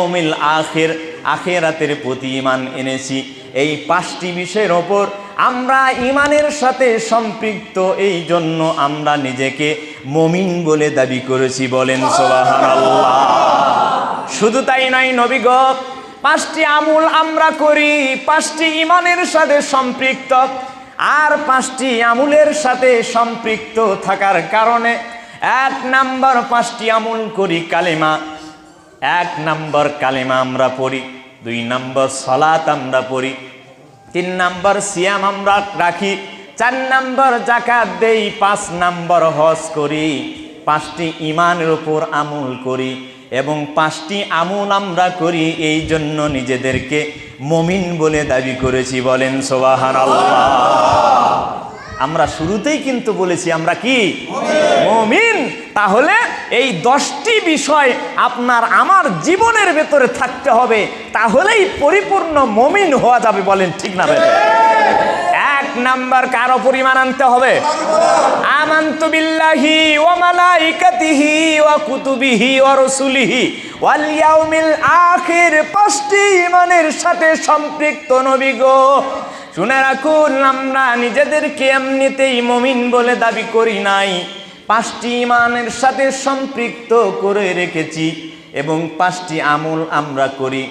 ইয়াউমিল আখের, আখেরাতের প্রতি ইমান এনেছি। এই পাঁচটি বিষয়ের ওপর আমরা ইমানের সাথে সম্পৃক্ত, এই জন্য আমরা নিজেকে মমিন বলে দাবি করেছি বলেন শুধু তাই নয় নবীগ পাঁচটি আমুল আমরা করি, পাঁচটি ইমানের সাথে সম্পৃক্ত। আর পাঁচটি আমুলের সাথে সম্পৃক্ত থাকার কারণে এক নাম্বার পাঁচটি আমুল করি কালেমা। এক নম্বর কালেমা আমরা পড়ি, দুই নম্বর সলাত আমরা পড়ি, তিন নম্বর সিয়াম আমরা রাখি, চার নম্বর জাকাত দেই, পাঁচ নাম্বার হজ করি, পাঁচটি ইমানের উপর আমল করি এবং পাঁচটি আমল আমরা করি, এই জন্য নিজেদেরকে মমিন বলে দাবি করেছি, বলেন সোবাহান আমরা শুরুতেই কিন্তু বলেছি, আমরা কি? মমিন। তাহলে এই দশটি বিষয় আপনার আমার জীবনের ভেতরে থাকতে হবে, তাহলেই পরিপূর্ণ মমিন হওয়া যাবে বলেন, ঠিক না ভাই? এক নাম্বার কারও পরিমাণ আনতে হবে? কুতুবিহি পাঁচটি ইমানের সাথে সম্পৃক্ত নবী গো। শুনে রাখুন, আমরা নিজেদেরকে এমনিতেই মমিন বলে দাবি করি নাই। পাঁচটি ইমানের সাথে সম্পৃক্ত করে রেখেছি এবং পাঁচটি আমল আমরা করি।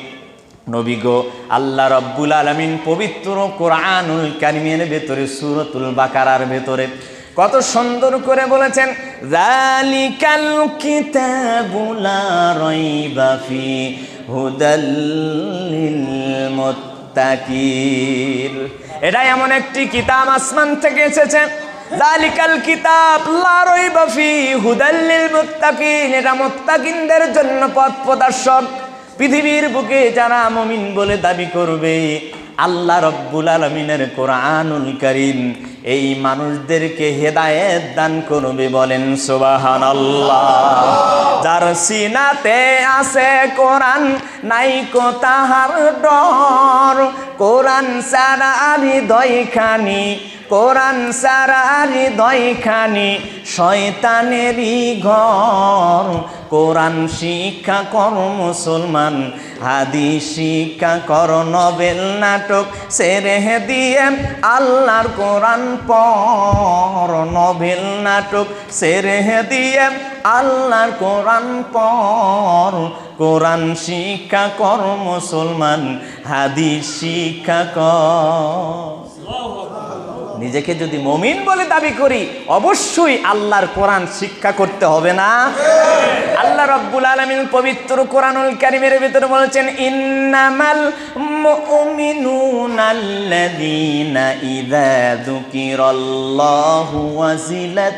নবী গো, আল্লাহ রব্বুল আলমিন পবিত্র কোরআনুল কারিমের ভেতরে, সুরতুল বাকারার ভেতরে কত সুন্দর করে বলেছেন জালিকাল কিতাবুলা রাইবা ফি হুদাল লিল মুত্তাকির। এটা এমন একটি কিতাব আসমান থেকে এসেছে। জালিকাল কিতাব, লা রাইবা ফি হুদাল লিল মুত্তাকিন এটা মুত্তাকিনদের জন্য পথ প্রদর্শক। পৃথিবীর বুকে যারা মমিন বলে দাবি করবে, আল্লাহ রব্বুল আলমিনের কোরআনুল করিম এই মানুষদেরকে হেদায়েত দান করবে বলেন সোবাহান যার সিনাতে আছে কোরআন, নাই কো তাহার ডর। কোরআন সারা হৃদয় খানি কোরআন সারা হৃদয় খানি শয়তানেরই ঘর। কোরআন শিক্ষা কর মুসলমান হাদি শিক্ষা কর নবেল নাটক সেরে দিয়ে আল্লাহর কোরআন পর নবেল নাটক সেরে দিয়ে আল্লাহর কোরআন পর কোরআন শিক্ষা কর মুসলমান হাদি শিক্ষা কর। নিজেকে যদি মমিন বলে দাবি করি, অবশ্যই আল্লাহর কোরআন শিক্ষা করতে হবে না। আল্লাহ রব্বুল আলমিন পবিত্র কোরআনুল কারিমের ভিতরে বলেছেন, ইন্নামাল মুমিনুনাল্লাযীনা ইযা যুকিরাল্লাহু ওয়াজিলাত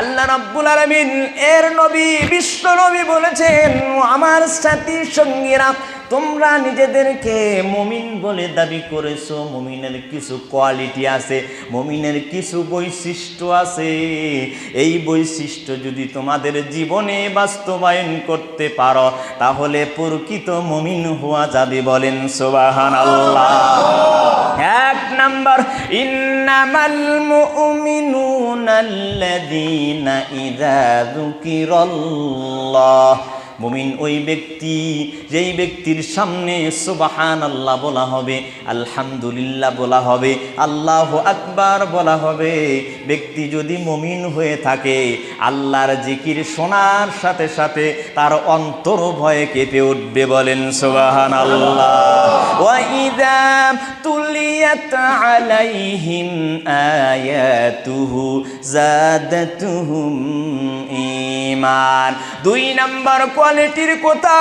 আল্লাহ রাব্বুল আলামিন এর নবী, বিশ্ব নবী বলেছেন, আমার সাথী সঙ্গীরা, তোমরা নিজেদেরকে মমিন বলে দাবি করেছ। মমিনের কিছু কোয়ালিটি আছে, মমিনের কিছু বৈশিষ্ট্য আছে। এই বৈশিষ্ট্য যদি তোমাদের জীবনে বাস্তবায়ন করতে পারো, তাহলে প্রকৃত মমিন হওয়া যাবে বলেন সোবাহান আল্লাহ এক নাম্বার ইন্নামাল মুমিনুনা আল্লাযীনা ইযা যুকিরাল্লাহ মুমিন ওই ব্যক্তি, যেই ব্যক্তির সামনে সুবাহান আল্লাহ বলা হবে, আলহামদুলিল্লাহ বলা হবে, আল্লাহ আকবার বলা হবে, ব্যক্তি যদি মমিন হয়ে থাকে, আল্লাহর জিকির শোনার সাথে সাথে তার অন্তর ভয়ে কেঁপে উঠবে বলেন সুবাহান আল্লাহ আলাইহিম আয়াতুহু জাদাতুহুম ঈমান। দুই নাম্বার কোয়ালিটির কথা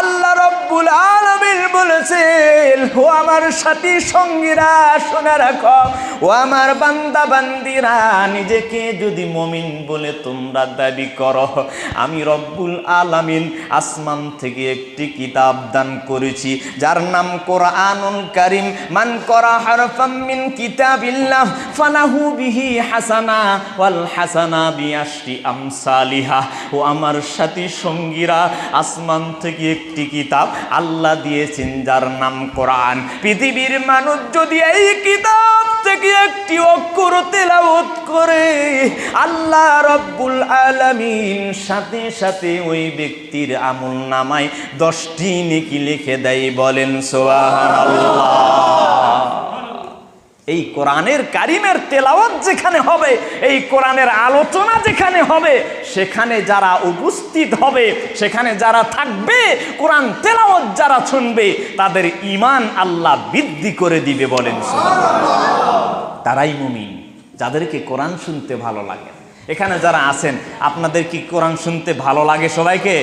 আল্লাহ রব্বুল আলমিন বলেছেন, ও আমার সাথী সঙ্গীরা, শুনে রাখো। ও আমার বান্দা বান্দিরা, নিজেকে যদি মমিন বলে তোমরা দাবি করো, আমি রব্বুল আলামিন আসমান থেকে একটি কিতাব দান করেছি, যার নাম কোরআনুল কারিম। মান করা হারফাম মিন কিতাবিল্লাহ, ফালাহু বিহি হাসানা, ওয়াল হাসানা বিআশরি আমসালিহা। ও আমার সাথী সঙ্গীরা আসমান থেকে একটি কিতাব আল্লাহ দিয়েছেন, যার নাম কোরআন। পৃথিবীর মানুষ যদি এই কিতাব থেকে একটি অক্ষর তেলাওয়াত করে, আল্লাহ রব্বুল আলামিন সাথে সাথে ওই ব্যক্তির আমল নামায় দশটি নেকি লিখে দেয় বলেন সোয়াহান এই কোরআনের কারিমের তেলাওয়াত যেখানে হবে, এই কোরআনের আলোচনা যেখানে হবে, সেখানে যারা উপস্থিত হবে, সেখানে যারা থাকবে, কোরআন তেলাওয়াত যারা শুনবে, তাদের ইমান আল্লাহ বৃদ্ধি করে দিবে বলেন তারাই মুমিন, যাদেরকে কোরআন শুনতে ভালো লাগে। এখানে যারা আছেন, আপনাদের কি কোরআন শুনতে ভালো লাগে সবাইকে?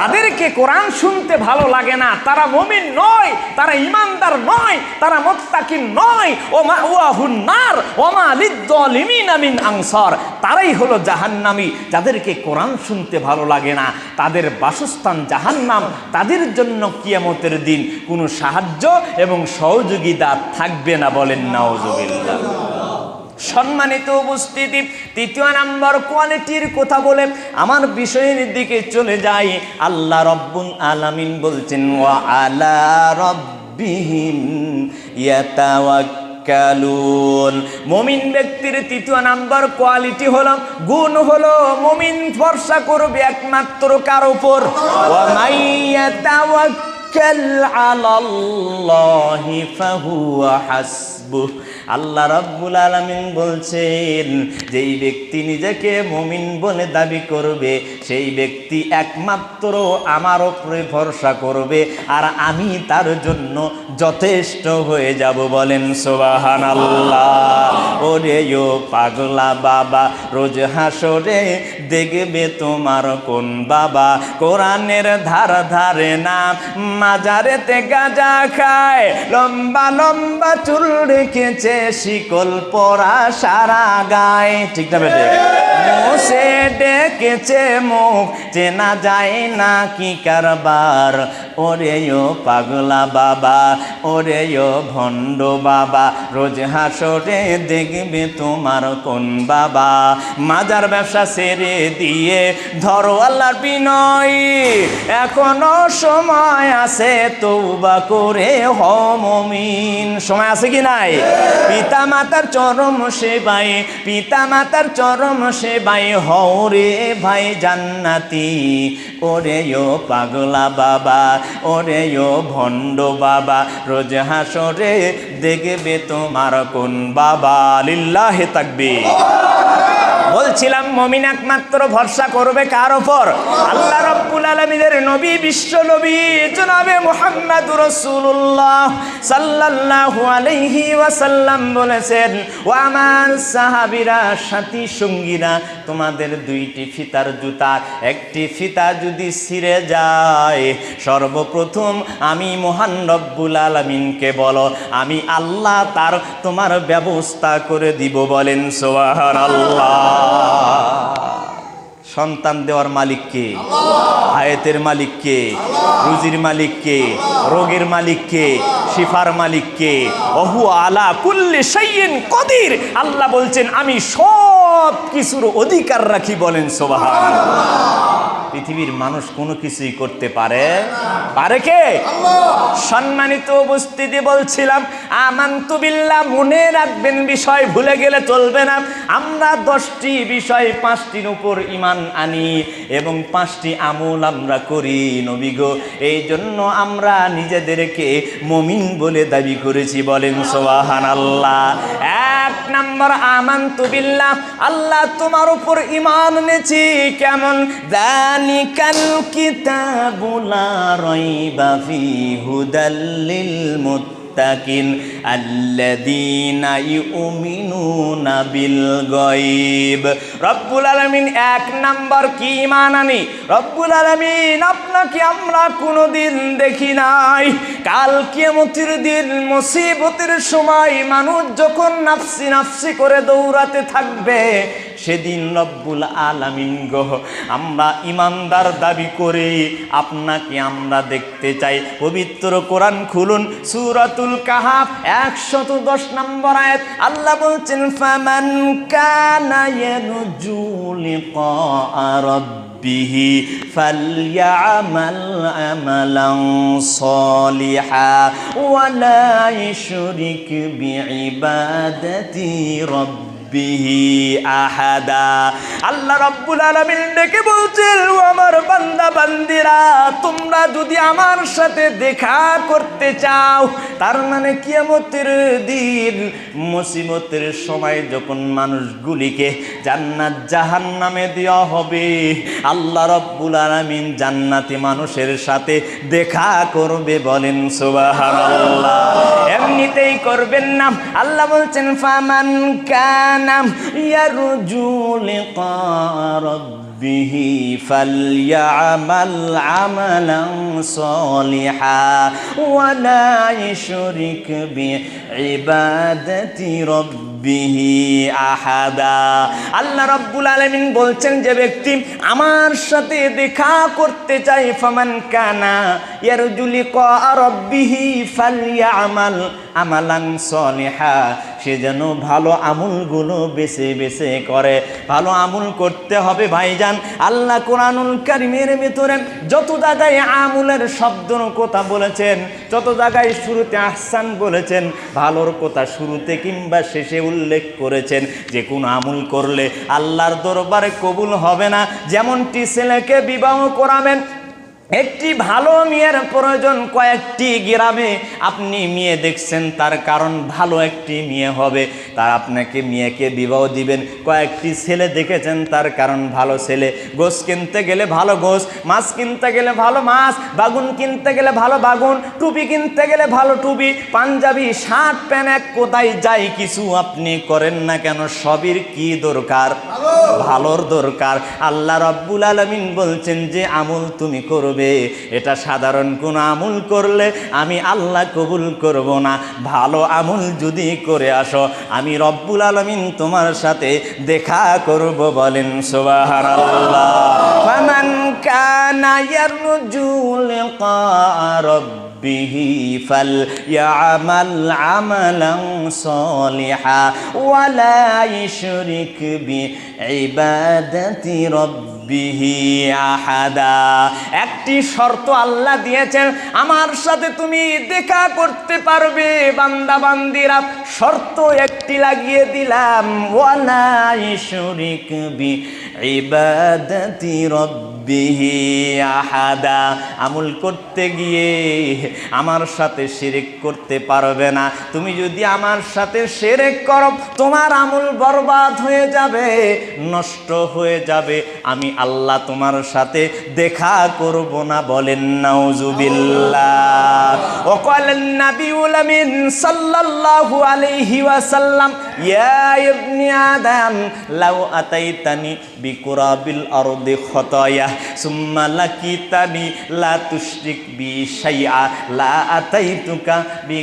যাদেরকে কোরআন শুনতে ভালো লাগে না, তারা মমিন নয়, তারা ইমানদার নয়, তারা মোত্তাকিন নয়। ও মা ওয়াহুন নার, ও মা লিদ্দলিমিন আনসার। তারাই হলো জাহান্নামি, যাদেরকে কোরআন শুনতে ভালো লাগে না। তাদের বাসস্থান জাহান্নাম, তাদের জন্য কিয়ামতের দিন কোনো সাহায্য এবং সহযোগিতা থাকবে না বলেন নাওজুবিল্লাহ সম্মানিত উপস্থিতি, তৃতীয় নাম্বার কোয়ালিটির কথা বলে আমার বিষয়ের দিকে চলে যাই। আল্লাহ রব্বুল আলামিন বলছেন, ওয়া আলা রব্বিহিম ইয়াতাওয়াক্কালুন। মুমিন ব্যক্তির তৃতীয় নাম্বার কোয়ালিটি হলো, গুণ হলো, মুমিন ভরসা করবে একমাত্র কার উপর। ওয়া মাইয়াতাওয়াক্কাল আলাল্লাহি ফাহুয়া হাসবুহ। আল্লাহ রাব্বুল আলামিন বলছেন, যেই ব্যক্তি নিজেকে মুমিন বলে দাবি করবে, সেই ব্যক্তি একমাত্র আমার ওপরে ভরসা করবে, আর আমি তার জন্য যথেষ্ট হয়ে যাব বলেন সোবাহান আল্লাহ ওরে ও পাগলা বাবা, রোজ হাসরে দেখবে তোমার কোন বাবা? কোরআনের ধার ধারে না, মাজারেতে গাজা খায়, লম্বা লম্বা চুল রেখেছে শিকল পরা সারা গায়ে। ঠিক না বেটে? মোসে ডেকেছে মুখ, চেনা যায় না কি কারবার। ওরে ও পাগলা বাবা, ওরে ও ভণ্ড বাবা, রোজ হাসরে দেখবে তোমার কোন বাবা। মাজার ব্যবসা সেরে দিয়ে ধরো আল্লাহর বিনয়। এখনও সময় আছে তৌবা করে হমিন সময় আছে কি নাই? পিতা মাতার চরম সেবায় পিতা মাতার চরম সেবায় হরে ভাই জান্নাতি। ওরে ও পাগলা বাবা, ওরে ও ভণ্ড বাবা, রোজ হাসরে দেখবে তোমার কোন বাবা। লিল্লাহে থাকবে বলছিলাম, মমিন একমাত্র ভরসা করবে কার ওপর? আল্লাহ রব্বুল আলমীদের নবী, বিশ্ব নবী, জনাবে মোহাম্মদ রসুল্লাহ সাল্লাল্লাহু আলাইহি ওয়াসাল্লাম বলেছেন ও আমার সাহাবীরা, সাথী সঙ্গীরা, তোমাদের দুইটি ফিতার জুতা, একটি ফিতা যদি ছিঁড়ে যায়, সর্বপ্রথম আমি মহান রব্বুল আলমিনকে বলো, আমি আল্লাহ তার তোমার ব্যবস্থা করে দিব বলেন সোহার আল্লাহ সন্তান দেওয়ার মালিক কে হায়াতের মালিক কে রুজির মালিক কে রোগের মালিক কে শিফার মালিক কে অহু আলা কুল্লি সাইয়েন কদির। আল্লাহ বলছেন, আমি সব কিছুর অধিকার রাখি বলেন সোবাহান পৃথিবীর মানুষ কোনো কিছুই করতে পারে? পারে কে? সম্মানিত উপস্থিতি বলছিলাম আমান্তু বিল্লাহ মনে রাখবেন বিষয় ভুলে গেলে চলবে না। আমরা দশটি বিষয় পাঁচটির উপর ইমান আনি এবং পাঁচটি আমল আমরা করি নবীগো এই জন্য আমরা নিজেদেরকে মমিন বলে দাবি করেছি বলেন সোহান আল্লাহ এক নম্বর আমান বিল্লাহ। আল্লাহ তোমার উপর ইমান এনেছি। কেমন? দানিকাল কিতাবুলা রইবা ফি হুদাল্লিল মুত্তাকিন। মুত্তাকিন আল্লাযীনা ইউমিনুনা বিল গায়ব রব্বুল আলামিন এক নাম্বার কি ঈমান আনি? রব্বুল আলামিন, আপনাকে আমরা কোনোদিন দেখি নাই। কাল কিয়ামতের দিন মুসিবতের সময় মানুষ যখন নাফসি নাফসি করে দৌড়াতে থাকবে সেদিন রব্বুল আলামিন গহ আমরা ইমানদার দাবি করে আপনাকে আমরা দেখতে চাই। পবিত্র কোরআন খুলুন, সুরাতুল কাহাফ একশত দশ নম্বর আয়াত। আল্লাহ বলছেন, ফামান কানা ইয়ারজু লিকা রাব্বিহি ফালইয়ামাল আমালান সালিহা ওয়া লা ইশরিক বিহি আহাদা। আল্লাহ রাব্বুল আলামিন ডেকে বলছেন, ও আমার বান্দা, বান্দিরা, তোমরা যদি আমার সাথে দেখা করতে চাও, তার মানে কিয়ামতের দিন, মুসিবতের সময় যখন মানুষগুলিকে জান্নাত জাহান্নামে দেওয়া হবে, আল্লাহ রাব্বুল আলামিন জান্নাতি মানুষের সাথে দেখা করবে বলেন, সুবহানাল্লাহ। এমনিতেই করবেন না। আল্লাহ বলছেন, ফামান جهنم يرجو لقاء ربه فليعمل عملا صالحا ولا يشرك بعبادة ربه আহাদা। আল্লাহ রাব্বুল আলামিন বলছেন, যে ব্যক্তি আমার সাথে দেখা করতে চাই ফামান কানা ইয়ারজুলি কা রাব্বিহি ফালইয়ামাল আমালান সলিহা। সে যেন ভালো আমুলগুলো বেছে বেছে করে। ভালো আমুল করতে হবে ভাইজান। আল্লাহ কোরআনুল কারিমের ভিতরে যত জায়গায় আমুলের শব্দ কথা বলেছেন, যত জায়গায় শুরুতে আহসান বলেছেন, ভালোর কথা শুরুতে কিংবা শেষে উল্লেখ করেছেন যে কোন আমুল করলে আল্লাহর দরবারে কবুল হবে না। যেমনটি ছেলেকে বিবাহ করাবেন একটি ভালো মেয়ের প্রয়োজন কয়েকটি গ্রামে। আপনি মেয়ে দেখছেন, তার কারণ ভালো একটি মেয়ে হবে। তার আপনাকে মেয়েকে বিবাহ দিবেন। কয়েকটি ছেলে দেখেছেন, তার কারণ ভালো ছেলে। গোস কিনতে গেলে ভালো গোস মাছ কিনতে গেলে ভালো মাছ, বাগুন কিনতে গেলে ভালো বাগুন, টুপি কিনতে গেলে ভালো টুপি, পাঞ্জাবি, শার্ট, প্যান্ট, এক কোথায় যাই, কিছু আপনি করেন না কেন সবির কি দরকার? ভালোর দরকার। আল্লাহ রব্বুল আলমিন বলছেন যে, আমল তুমি করবে। এটা সাধারণ কোন আমল করলে আমি আল্লাহ কবুল করব না। ভালো আমল যদি করে আসো, আমি রব্বুল আলমিন তোমার সাথে দেখা করব বলেন সোবাহার আল্লাহ ফামান কানা ইয়ারজু লিকা ربه فليعمل عملا صالحا ولا يشرك بعبادة ربه আহাদা একটি শর্ত আল্লাহ দিয়েছেন আমার সাথে তুমি দেখা করতে পারবে বান্দা বান্দিরা শর্ত একটি লাগিয়ে দিলাম ওয়ালা ইশরিক বি ইবাদাতি রব্বিহি আহাদা আমল করতে গিয়ে আমার সাথে শিরিক করতে পারবে না তুমি যদি আমার সাথে শিরিক করো তোমার আমল বরবাদ হয়ে যাবে নষ্ট হয়ে যাবে আমি আল্লাহ তোমার সাথে দেখা করব না বলেন নাউজুবিল্লাহ وقال النبي الأمين صلى الله عليه وسلم يا ابن آدم لو أتيتني بقراب الأرض সুম্মা লা তুশরিক বি শাইআ, লা আতাইতুকা বি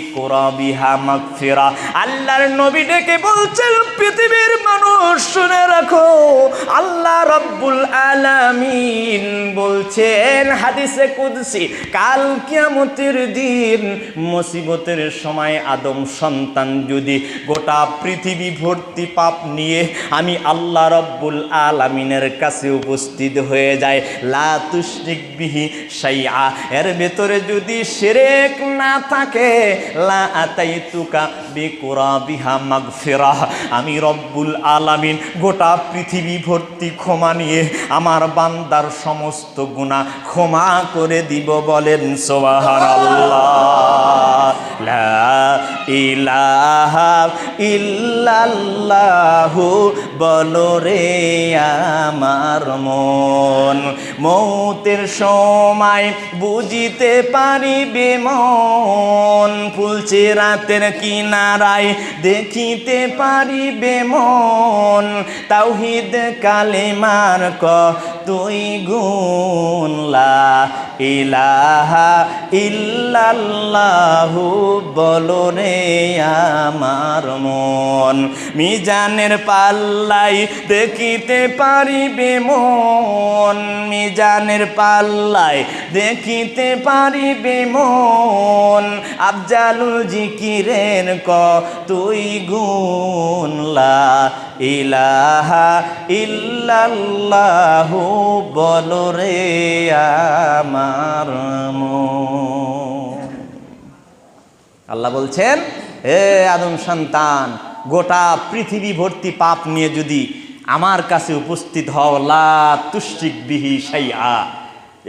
মাগফিরা। আল্লাহর নবী ডেকে বলছেন, পৃথিবীর মানুষ শুনে রাখো, আল্লাহ রব্বুল আলামিন বলছেন, হাদিসে কুদসি, কাল কিয়ামতের দিন মুসিবতের সময় আদম সন্তান যদি গোটা পৃথিবী ভর্তি পাপ নিয়ে আমি আল্লাহ রব্বুল আলামিনের কাছে উপস্থিত হয়ে যায় লা তুশরিক বিহি শাইআ। এর ভেতরে যদি শিরক না থাকে, লা আতাইতুকা বিকুরাবিহা মাগফিরা। আমি রব্বুল আলামিন গোটা পৃথিবী ভর্তি ক্ষমা নিয়ে আমার বান্দার সমস্ত গুনাহ ক্ষমা করে দিব বলেন সুবহানাল্লাহ। লা ইলাহা ইল্লাল্লাহু বলো রে আমার মন। মৌতের সময় বুঝিতে পারিবে মন। ফুলছে রাতের কিনারায় দেখিতে পারিবে মন। তাওহিদ কালেমার ক তুই গুণ। লা ইলাহা ইল্লাল্লাহু বলো রে আমার মন। মিজানের পাল্লাই দেখিতে পারিবে মন। মিজানের পাল্লাই দেখিতে পারিবে মন। আফজালুল জিকিরের ক তুই গুণ লা ইলাহা ইল্লাল্লাহু বলো রে আমার মন। আল্লাহ বলছেন, হে আদম সন্তান, গোটা পৃথিবী ভর্তি পাপ নিয়ে যদি আমার কাছে উপস্থিত হও, লা তুষ্টিক বিহি সাইয়া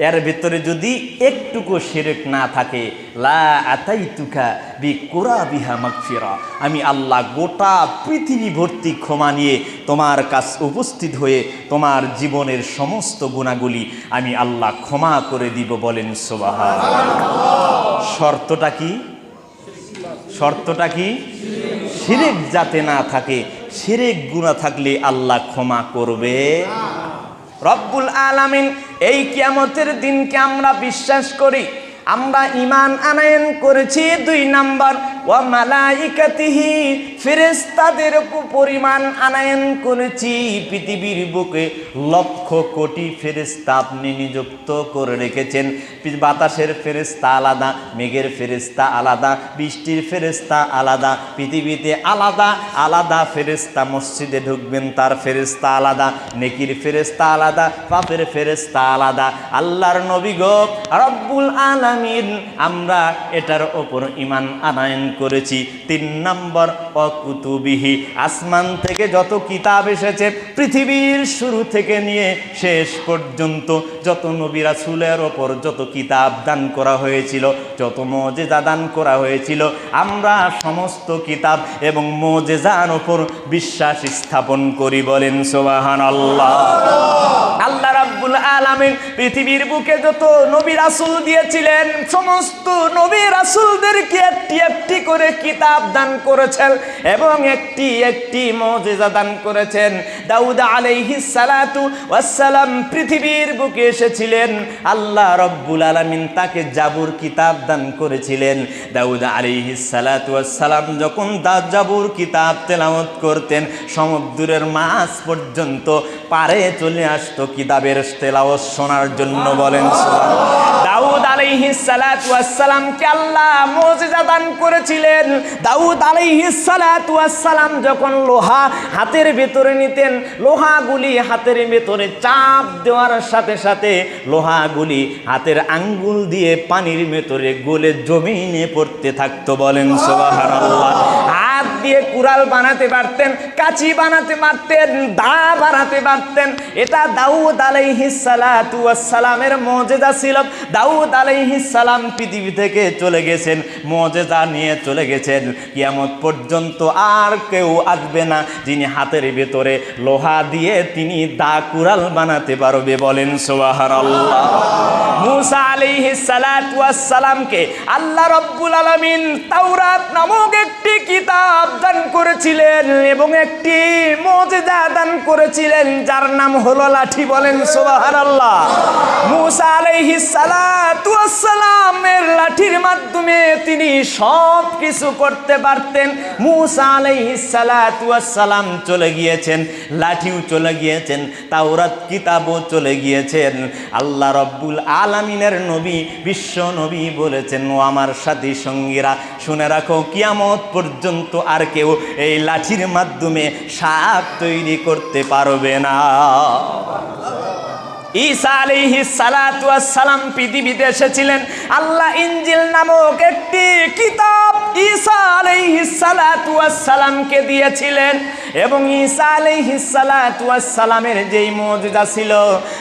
এর ভেতরে যদি একটুকু সেরেক না থাকে, লা বি কোরা বিহা আমি আল্লাহ গোটা পৃথিবী ভর্তি ক্ষমা নিয়ে তোমার কাছ উপস্থিত হয়ে তোমার জীবনের সমস্ত গুণাগুলি আমি আল্লাহ ক্ষমা করে দিব বলেন সোবাহা শর্তটা কি? শর্তটা কি? শিরেক যাতে না থাকে, শিরেক গুণা থাকলে আল্লাহ ক্ষমা করবে। রব্বুল আলামিন, এই কিয়ামতের দিনকে আমরা বিশ্বাস করি। আমরা ইমান আনায়ন করেছি দুই নাম্বার। ও মালাইকাতিহি ফেরেস্তাদের পরিমাণ আনায়ন করেছি। পৃথিবীর বুকে লক্ষ কোটি ফেরেস্তা আপনি নিযুক্ত করে রেখেছেন। বাতাসের ফেরেস্তা আলাদা, মেঘের ফেরেস্তা আলাদা, বৃষ্টির ফেরেস্তা আলাদা, পৃথিবীতে আলাদা আলাদা ফেরেস্তা মসজিদে ঢুকবেন, তার ফেরেস্তা আলাদা, নেকির ফেরেস্তা আলাদা, পাপের ফেরেস্তা আলাদা। আল্লাহর নবী গো, রব্বুল আলামিন, আমরা এটার ওপর ইমান আনায়ন করেছি। তিন নম্বর, অকুতুবিহি। আসমান থেকে যত কিতাব এসেছে, পৃথিবীর শুরু থেকে নিয়ে শেষ পর্যন্ত যত নবী রাসূলের ওপর যত কিতাব দান করা হয়েছিল, যত মজেজা দান করা হয়েছিল, আমরা সমস্ত কিতাব এবং মজেজার ওপর বিশ্বাস স্থাপন করি বলেন সোবাহান আল্লাহ আলামিন, পৃথিবীর বুকে যত নবী রাসূল দিয়েছিলেন, সমস্ত নবী রাসুলদেরকে একটি একটি করে কিতাব দান করেছেন এবং একটি একটি মজেজা দান করেছেন। দাউদ আলাইহিস সালাতু ওয়াসসালাম পৃথিবীর বুকে এসেছিলেন। আল্লাহ রব্বুল আলামিন তাকে জাবুর কিতাব দান করেছিলেন। দাউদ আলাইহিস সালাতু ওয়াসসালাম যখন জাবুর কিতাব তেলাওয়াত করতেন, সমুদ্রের মাছ পর্যন্ত পারে চলে আসতো কিতাবের তেলাওয়াত। শোনার জন্য বলেন দাউদ করেছিলেন? দাউদ যখন লোহা হাতের ভেতরে নিতেন, লোহাগুলি হাতের ভেতরে চাপ দেওয়ার সাথে সাথে লোহাগুলি হাতের আঙ্গুল দিয়ে পানির ভেতরে গলে জমিনে পড়তে থাকতো বলেন হাত দিয়ে কুড়াল বানাতে পারতেন, কাচি বানাতে পারতেন, দা বানাতে পারতেন। এটা দাউদ আলাইহিস সালাতু ওয়াসসালামের মুজিজা ছিল। দাউদ আলাইহিস সালাম পৃথিবী থেকে চলে গেছেন, মুজিজা নিয়ে চলে গেছেন। কিয়ামত পর্যন্ত আর কেউ আসবে না, যিনি হাতের ভেতরে লোহা দিয়ে তিনি দা কুড়াল বানাতে পারবে বলেন সুবহানাল্লাহ। মুসা আলাইহিস সালাতু ওয়াসসালামকে আল্লাহ রব্বুল আলামিন তাওরাত নামক একটি কিতাব দান করেছিলেন এবং একটি মুজিজা দান করেছিলেন, যার নাম হলো লাঠি বলেন সুবহানাল্লাহ। মুসা আলাইহিস সালাতু ওয়াসসালামের লাঠির মাধ্যমে তিনি সব কিছু করতে পারতেন। মুসা আলাইহিস সালাতু ওয়াসসালাম চলে গিয়েছেন, লাঠিও চলে গিয়েছেন, তাওরাত কিতাবও চলে গিয়েছেন। আল্লাহ রব্বুল আলামিনের নবী, বিশ্ব নবী বলেছেন, ও আমার সাথী সঙ্গীরা, শুনে রাখো, কিয়ামত পর্যন্ত আর কেউ এই লাঠির মাধ্যমে সাপ তৈরি করতে পারবে না। ঈসা ওয়াস সালাম পৃথিবীতে এসেছিলেন। আল্লাহ ইনজিল নামক একটি কিতাব ঈসা আলাইহিসসালামকে দিয়েছিলেন এবং ঈসা আলাইহিসসালামের যেই মজুদা ছিল,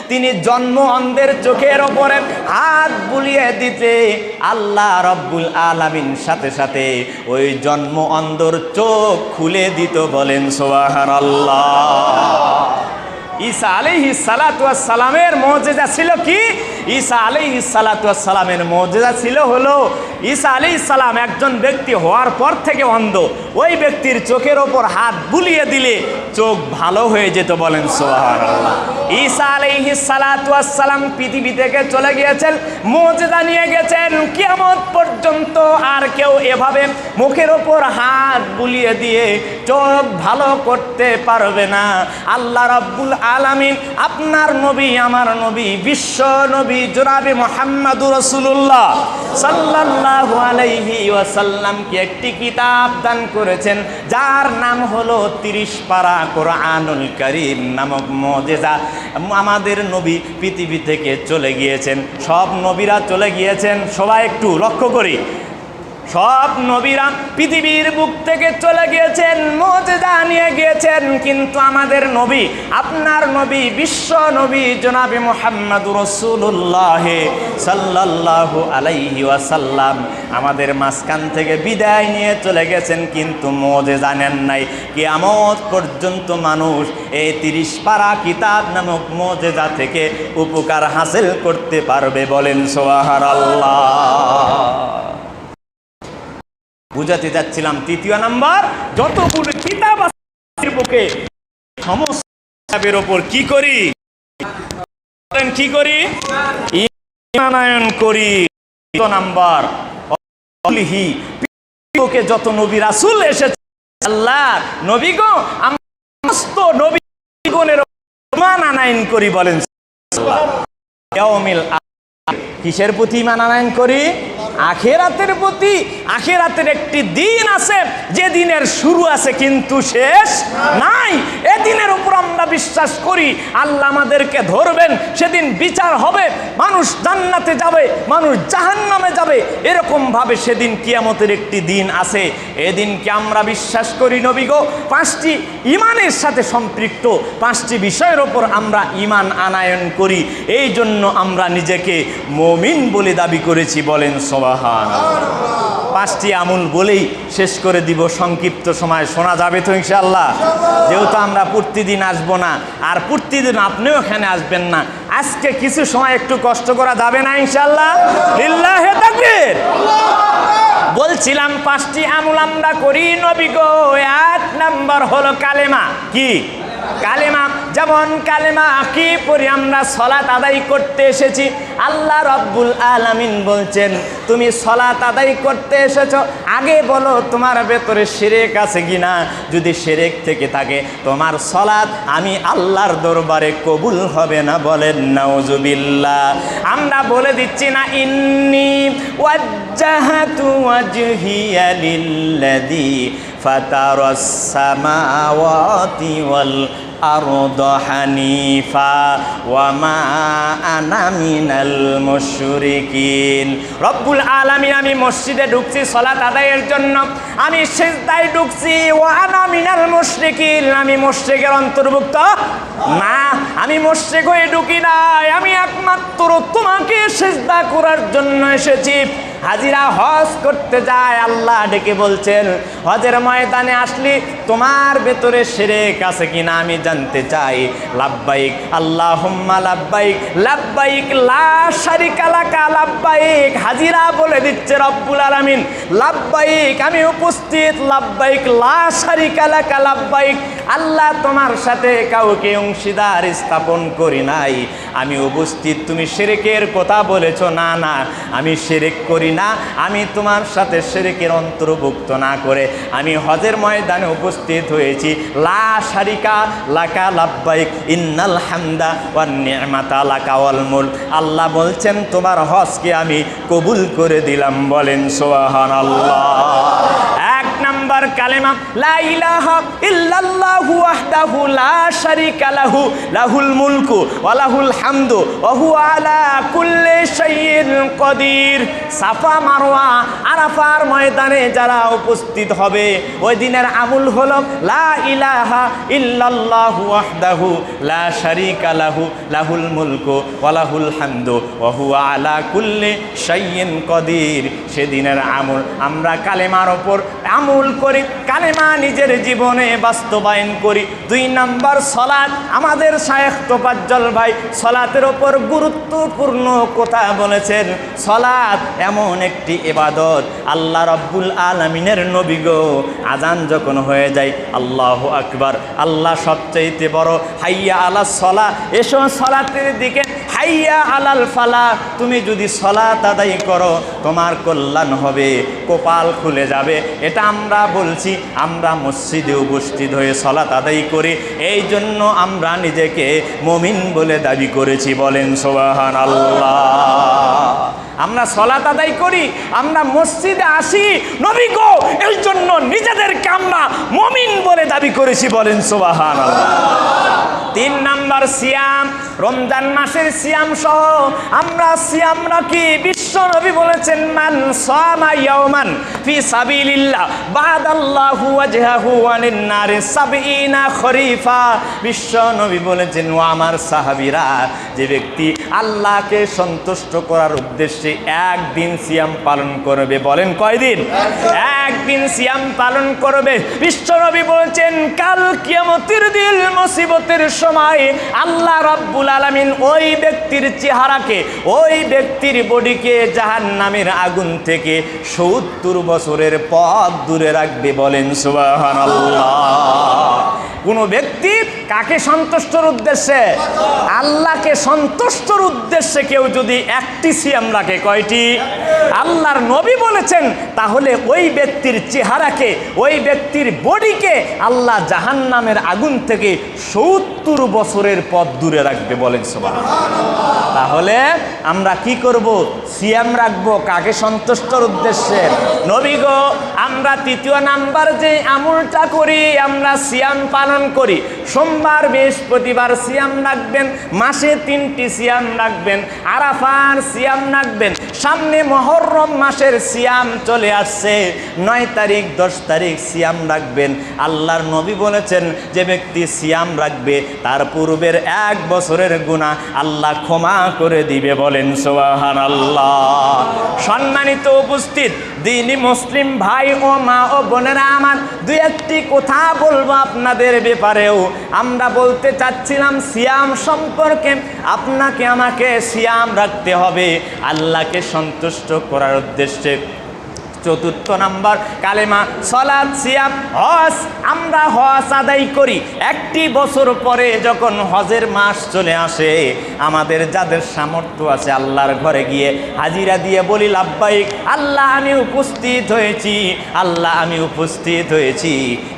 তিনি জন্ম অন্ধের চোখের ওপরে হাত বুলিয়ে দিতে আল্লাহ রব্বুল আলামিন সাথে সাথে ওই জন্ম অন্ধর চোখ খুলে দিত বলেন সোহার ঈসা আলিহি সালামের মজেজা ছিল কি? ঈসা আলিহি সালামের মজেজা ছিল হলো, ঈসা আলাইহিস সালাম একজন ব্যক্তি হওয়ার পর থেকে অন্ধ। ওই ব্যক্তির চোখের ওপর হাত বুলিয়ে দিলে চোখ ভালো হয়ে যেত বলেন সোহার ঈসা আলাইহি সালাম পৃথিবী থেকে চলে গিয়েছেন, মজেদা নিয়ে গেছেন। কিয়ামত পর্যন্ত আর কেউ এভাবে মুখের ওপর হাত বুলিয়ে দিয়ে চোখ ভালো করতে পারবে না। আল্লাহ রাব্বুল আলামিন আপনার নবী, আমার নবী, বিশ্ব নবী জনাবে মোহাম্মদুর রসুল্লাহ সাল্লাল্লাহু আলাইহি ওয়াসাল্লামকে একটি কিতাব দান করেছেন, যার নাম হলো তিরিশ পারা কোরআনুল করিম নামক মজেজা আমাদের নবী পৃথিবী থেকে চলে গিয়েছেন। সব নবীরা চলে গিয়েছেন। সবাই একটু লক্ষ্য করি। সব নবীরা পৃথিবীর বুক থেকে চলে গিয়েছেন, মজেদা নিয়ে গিয়েছেন, কিন্তু আমাদের নবী, আপনার নবী, বিশ্ব নবী জনাবি মোহাম্মদ রসুল্লাহ সাল্লাল্লাহু আলাইহি ওয়াসাল্লাম। আমাদের মাঝখান থেকে বিদায় নিয়ে চলে গেছেন, কিন্তু মজে জানেন নাই। কিয়ামত পর্যন্ত মানুষ এই তিরিশ পারা কিতাব নামক মজেদা থেকে উপকার হাসিল করতে পারবে বলেন সোহার আল্লাহ বুঝাতে যাচ্ছিলাম তৃতীয় নাম্বার, যতগুলো কিতাব আছে বুকে সমস্ত কিতাবের ওপর কি করি? কি করি? ইমানায়ন করি। নাম্বার, অলিহি বুকে যত নবী রাসূল এসেছে, আল্লাহ, নবী গো সমস্ত নবী গণের ইমান আনায়ন করি বলেন। কিসের প্রতি ইমান আনায়ন করি? আখেরাতের প্রতি আখেরাতের একটি দিন আছে, যে দিনের শুরু আছে কিন্তু শেষ নাই। এ দিনের উপর আমরা বিশ্বাস করি, আল্লাহ আমাদেরকে ধরবেন, সেদিন বিচার হবে, মানুষ জান্নাতে যাবে, মানুষ জাহান্নামে যাবে। এরকম ভাবে সেদিন কিয়ামতের একটি দিন আছে। এদিনকে আমরা বিশ্বাস করি নবীগো পাঁচটি ইমানের সাথে সম্পৃক্ত, পাঁচটি বিষয়ের ওপর আমরা ইমান আনায়ন করি। এই জন্য আমরা নিজেকে মমিন বলে দাবি করেছি, বলেন সবাহান পাঁচটি আমুল বলেই শেষ করে দিব সংক্ষিপ্ত সময়। শোনা যাবে তো ইনশাল্লাহ যেহেতু আমরা প্রতিদিন আসব না, আর প্রতিদিন আপনিও এখানে আসবেন না, আজকে কিছু সময় একটু কষ্ট করা যাবে না ইনশাল্লাহ বলছিলাম, পাঁচটি আমল আমরা করি নবী গো, এক নাম্বার হলো কালেমা। কি? কালেমা, যেমন কালেমা কি পরি আমরা সলাত আদায় করতে এসেছি। আল্লাহ রব্বুল আলামিন বলছেন, তুমি সলাত আদায় করতে এসেছ। আগে বলো তোমার ভেতরে সেরেক আছে কি না যদি সেরেক থেকে থাকে, তোমার সলাত আমি আল্লাহর দরবারে কবুল হবে না বলেন, নাউজুবিল্লাহ। আমরা বলে দিচ্ছি না, ইন্নি ওয়াজ্জাহাতু ওয়াজহিয়া লিল্লাযী ফাতারাস সামাওয়াতি ওয়াল الأرض حنيفا وما أنا من المشركين রব্বুল আলামিন আমি মসজিদে ঢুকছি সলাত আদায়ের জন্য আমি সেজদায় ঢুকছি ওয়ানা মিনাল মুশরিকিন আমি মুশরিকের অন্তর্ভুক্ত না আমি মুশরিক হয়ে ঢুকি নাই আমি একমাত্র তোমাকে সেজদা করার জন্য এসেছি হাজিরা হজ করতে যায় আল্লাহ ডেকে বলছেন হজের ময়দানে আসলি তোমার ভেতরে সেরেক আছে কিনা আমি জানতে চাই, লাব্বাইক আল্লাহ হুম্মা লাব্বাইক লাব্বাইক, লা শারিকা হাজিরা বলে দিচ্ছে রব্বুল আলামিন। লাব্বাইক, আমি উপস্থিত, লাব্বাইক, লা লাব্বাইক। আল্লাহ তোমার সাথে কাউকে অংশীদার স্থাপন করি নাই। আমি উপস্থিত, তুমি সেরেকের কথা বলেছ, না না, আমি সেরেক করি না, আমি তোমার সাথে সেরেকের অন্তর্ভুক্ত না করে, আমি হজের ময়দানে উপস্থিত হয়েছি। লা সারিকা লাকা লাব্বাইক, ইন্নাল হামদা ওয়ান্নিমাতা লাকা ওয়াল মুল আল্লাহ বলছেন, তোমার হজকে আমি কবুল করে দিলাম, বলেন সোহান আল্লাহ নাম্বার কালেমা, লা ইলাহা ইল্লাল্লাহু ওয়াহদাহু লা লাহু, লাহুল মুলকু ওয়া লাহুল হামদু ওয়া হুয়া আলা কুল্লি শাইইন কদির। সাফা মারওয়া আরাফার ময়দানে যারা উপস্থিত হবে, ওই দিনের আমুল হলো লা ইলাহা ইল্লাল্লাহু ওয়াহদাহু লা শারীকা লাহু, লাহুল মুলকু ওয়া লাহুল হামদু ওয়া হুয়া আলা কুল্লি শাইইন কদির। সেদিনের আমল। আমরা কালেমার ওপর আমল করি, কালেমা নিজের জীবনে বাস্তবায়ন করি। দুই নাম্বার সলাৎ, আমাদের শায়েখ তোপাজ্জল ভাই সলাতের ওপর গুরুত্বপূর্ণ কথা বলেছেন। সলাৎ এমন একটি এবাদত আল্লাহ রব্বুল আলমিনের নবী গো আজান যখন হয়ে যায়, আল্লাহ আকবার, আল্লাহ সবচাইতে বড়, হাইয়া আলা সলা, এসো সলাতের দিকে, হাইয়া আলাল ফালা, তুমি যদি সলাত আদায় করো, তোমার কল্যাণ হবে, কপাল খুলে যাবে। এটা আমরা বলছি, আমরা মসজিদে উপস্থিত হয়ে সলাত আদায় করি। এই জন্য আমরা নিজেকে মমিন বলে দাবি করেছি, বলেন সোবাহান আল্লাহ আমরা সলাত আদায় করি, আমরা মসজিদে আসি, নবী গো, এই জন্য নিজেদেরকে আমরা মমিন বলে দাবি করেছি, বলেন সোবাহান আল্লাহ তিন নাম্বার সিয়াম রমজান মাসের সিয়াম সহ আমরা সিয়াম রাখি। বিশ্ব নবী বলেছেন, মান সামা ইয়াওমান ফি সাবিলিল্লাহ, বাদাল্লাহু ওয়াজহাহু আনিন নার সাবিনা খরিফা। বিশ্ব নবী বলেছেন, ও আমার সাহাবীরা, যে ব্যক্তি আল্লাহকে সন্তুষ্ট করার উদ্দেশ্যে একদিন সিয়াম পালন করবে, বলেন কয়দিন? একদিন সিয়াম পালন করবে। বিশ্ব নবী বলেছেন, কাল কিয়ামতের দিন মুসিবতের সময় আল্লাহ রব্বুল আলামিন ওই ব্যক্তির চেহারাকে, ওই ব্যক্তির বডিকে জাহান নামের আগুন থেকে সত্তর বছরের পথ দূরে রাখবে বলেন সুবাহান কোনো ব্যক্তি কাকে সন্তুষ্টর উদ্দেশ্যে? আল্লাহকে সন্তুষ্টর উদ্দেশ্যে কেউ যদি একটি সিয়াম রাখে, কয়টি? আল্লাহর নবী বলেছেন, তাহলে ওই ব্যক্তির চেহারাকে, ওই ব্যক্তির বডিকে আল্লাহ জাহান নামের আগুন থেকে সত্তর বছরের পথ দূরে রাখবে বলেন সবাই তাহলে আমরা কি করব? সিয়াম রাখব কাকে সন্তুষ্টর উদ্দেশ্যে? নবী গো, আমরা তৃতীয় নাম্বার যে আমলটা করি, আমরা সিয়াম পালন করি। সোমবার, বৃহস্পতিবার সিয়াম রাখবেন, মাসে তিনটি সিয়াম রাখবেন, আরাফার সিয়াম রাখবেন। সামনে মহরম মাসের সিয়াম চলে আসছে। নয় তারিখ, দশ তারিখ সিয়াম রাখবেন। আল্লাহর নবী বলেছেন, যে ব্যক্তি সিয়াম রাখবে, তার পূর্বের এক বছরের গুণা আল্লাহ ক্ষমা করে দিবে বলেন সোহান আল্লাহ সম্মানিত উপস্থিত, দিনী মুসলিম ভাই ও মা ও বোনেরা আমার, দু একটি কথা বলব আপনাদের ব্যাপারেও। আমরা বলতে চাচ্ছিলাম সিয়াম সম্পর্কে, আপনাকে আমাকে সিয়াম রাখতে হবে, আল্লাহকে সন্তুষ্ট করার উদ্দেশ্যে। চতুর্থ নাম্বার কালেমা সলাদ সিয়াম, হজ। আমরা হজ আদায় করি। একটি বছর পরে যখন হজের মাস চলে আসে, আমাদের যাদের সামর্থ্য আছে আল্লাহর ঘরে গিয়ে হাজিরা দিয়ে বলি লাভবাহিক আল্লাহ, আমি উপস্থিত হয়েছি, আল্লাহ, আমি উপস্থিত হয়েছি।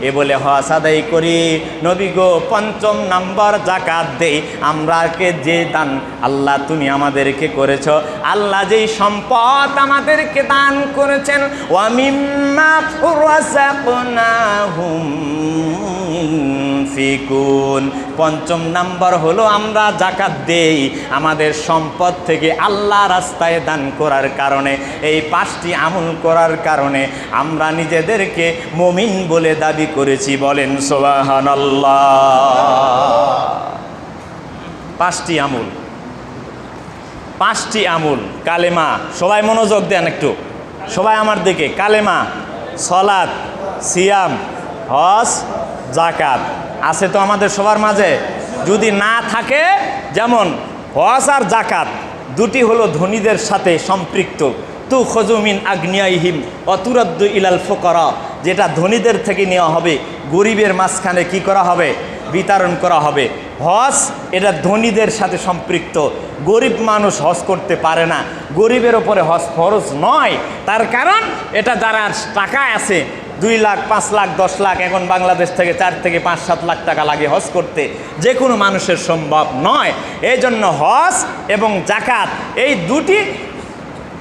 এ বলে হজ আদায় করি। নবী গো, পঞ্চম নাম্বার জাকাত দেই। আমরাকে যে দান আল্লাহ তুমি আমাদেরকে করেছ, আল্লাহ যেই সম্পদ আমাদেরকে দান করেছেন ফিকুন পঞ্চম নাম্বার হলো, আমরা জাকাত দেই আমাদের সম্পদ থেকে আল্লাহ রাস্তায় দান করার কারণে। এই পাঁচটি আমল করার কারণে আমরা নিজেদেরকে মমিন বলে দাবি করেছি। বলেন সোবাহান পাঁচটি আমল। পাঁচটি আমল। কালেমা। সবাই মনোযোগ দেন একটু। সবাই আমার দিকে। কালেমা সলাদ সিয়াম, হজ জাকাত আছে তো আমাদের সবার মাঝে। যদি না থাকে, যেমন হজ আর জাকাত দুটি হলো ধনীদের সাথে সম্পৃক্ত। তু খজুমিন আগ্নিয়াইহিম অতুরদ্দু ইলাল ফোকরা, যেটা ধনীদের থেকে নেওয়া হবে। গরিবের মাঝখানে কি করা হবে? বিতরণ করা হবে। হজ এটা ধনীদের সাথে সম্পৃক্ত। গরিব মানুষ হজ করতে পারে না। গরিবের ওপরে হজ ফরজ নয়। তার কারণ এটা যারা টাকা আছে। দুই লাখ, পাঁচ লাখ, দশ লাখ, এখন বাংলাদেশ থেকে চার থেকে পাঁচ, সাত লাখ টাকা লাগে হজ করতে। যে কোনো মানুষের সম্ভব নয়। এই জন্য হজ এবং জাকাত এই দুটি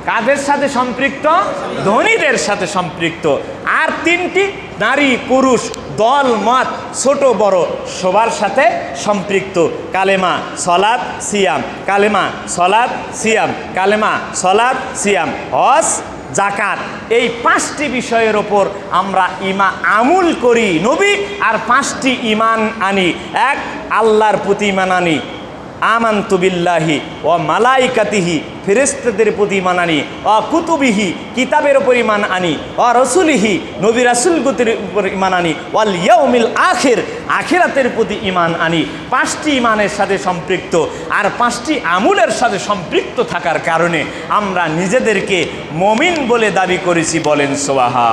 কাদের সাথে সম্পৃক্ত? ধনীদের সাথে সম্পৃক্ত। আর তিনটি নারী, পুরুষ দল, মত, ছোট, বড়, সবার সাথে সম্পৃক্ত। কালেমা সলাদ সিয়াম। কালেমা সলাদ সিয়াম। কালেমা সলাদ সিয়াম। হস জাকাত এই পাঁচটি বিষয়ের ওপর আমরা ইমা আমুল করি নবী, আর পাঁচটি ইমান আনি। এক, আল্লাহর প্রতি ইমান আনি। আমান্তু বিল্লাহি ও মালাইকাতিহি ফেরেস্তাদের প্রতি ইমান আনি ও কুতুবিহি, কিতাবের উপর ইমান আনি অ রসুলিহি, নবী রাসুলগতির উপর ইমান আনি, ওয়াল ইয়াউমিল আখের, আখেরাতের প্রতি ইমান আনি। পাঁচটি ইমানের সাথে সম্পৃক্ত আর পাঁচটি আমুলের সাথে সম্পৃক্ত থাকার কারণে আমরা নিজেদেরকে মমিন বলে দাবি করেছি বলেন সোবাহা